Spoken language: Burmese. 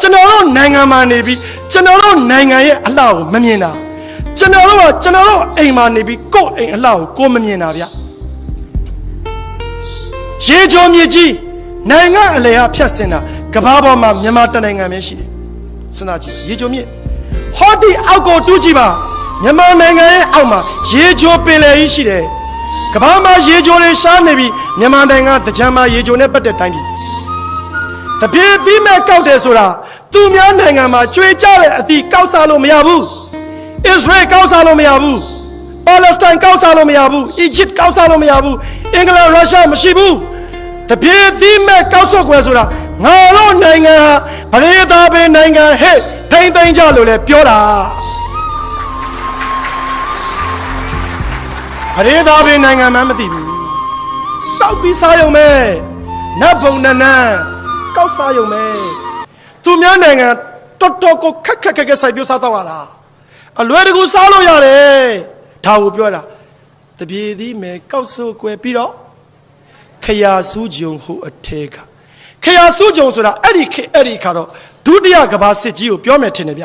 ကျွန်တော်တို့နိုင်ငံမှာနေပြီးကျွန်တော်တို့နိုင်ငံရဲ့အလှကိုမမြင်တာကျွန်တော်တို့ကကျွန်တော်တို့အိမ်မှာနေပြီးကိုယ့်အိမ်အလှကိုကိုယ်မမြင်တာဗျရေချိုမြေကြီးနိုင်ငံအလယ်အဖြတ်စင်တာကမ္ဘာပေါ်မှာမြန်မာတစ်နိုင်ငံပဲရှိတယ်စဉ်းစားကြည့်ရေချိုမြေဟောဒီအောက်ကိုတူးကြည့်ပါမြန်မာနိုင်ငံရဲ့အောက်မှာရေချိုပင်လယ်ကြီးရှိတယ်ကမ္ဘာမှာရေချိုတွေရှားနေပြီးမြန်မာနိုင်ငံတကြံမှာရေချိုနဲ့ပတ်သက်တိုင်းပြည် တပြေးပြီးမဲ့ကောက်တယ်ဆိုတာသူများနိုင်ငံမှာကြွေကြတဲ့အသည့်ကောက်စားလို့မရဘူးအစ္စရေးကောက်စားလို့မရဘူးပါလက်စတိုင်းကောက်စားလို့မရဘူးအီဂျစ်ကောက်စားလို့မရဘူးအင်္ဂလန်ရုရှားမရှိဘူးတပြေးပြီးမဲ့ကောက်ဆော့ခွဲဆိုတာငါတို့နိုင်ငံဟာဗရေသားပင်နိုင်ငံဟဲ့ထိမ့်သိမ့်ကြလို့လဲပြောတာဗရေသားပင်နိုင်ငံမှမသိဘူးတောက်ပြီးစားရုံပဲနတ်ဘုံနန်းနန်း ကောက်စားရုံပဲသူများနိုင်ငံတော်တော်ကိုခက်ခက်ခက်ခက်စိုက်ပြစားတော့ရတာအလွယ်တကူစားလို့ရတယ်ဒါကိုပြောတာတပြေသည်မဲကောက်ဆိုးကွယ်ပြီးတော့ခရာစူးကြုံဟုအထဲကခရာစူးကြုံဆိုတာအဲ့ဒီခေတ်အဲ့ဒီခါတော့ဒုတိယကမ္ဘာစစ်ကြီးကိုပြောမယ်ထင်တယ်ဗျ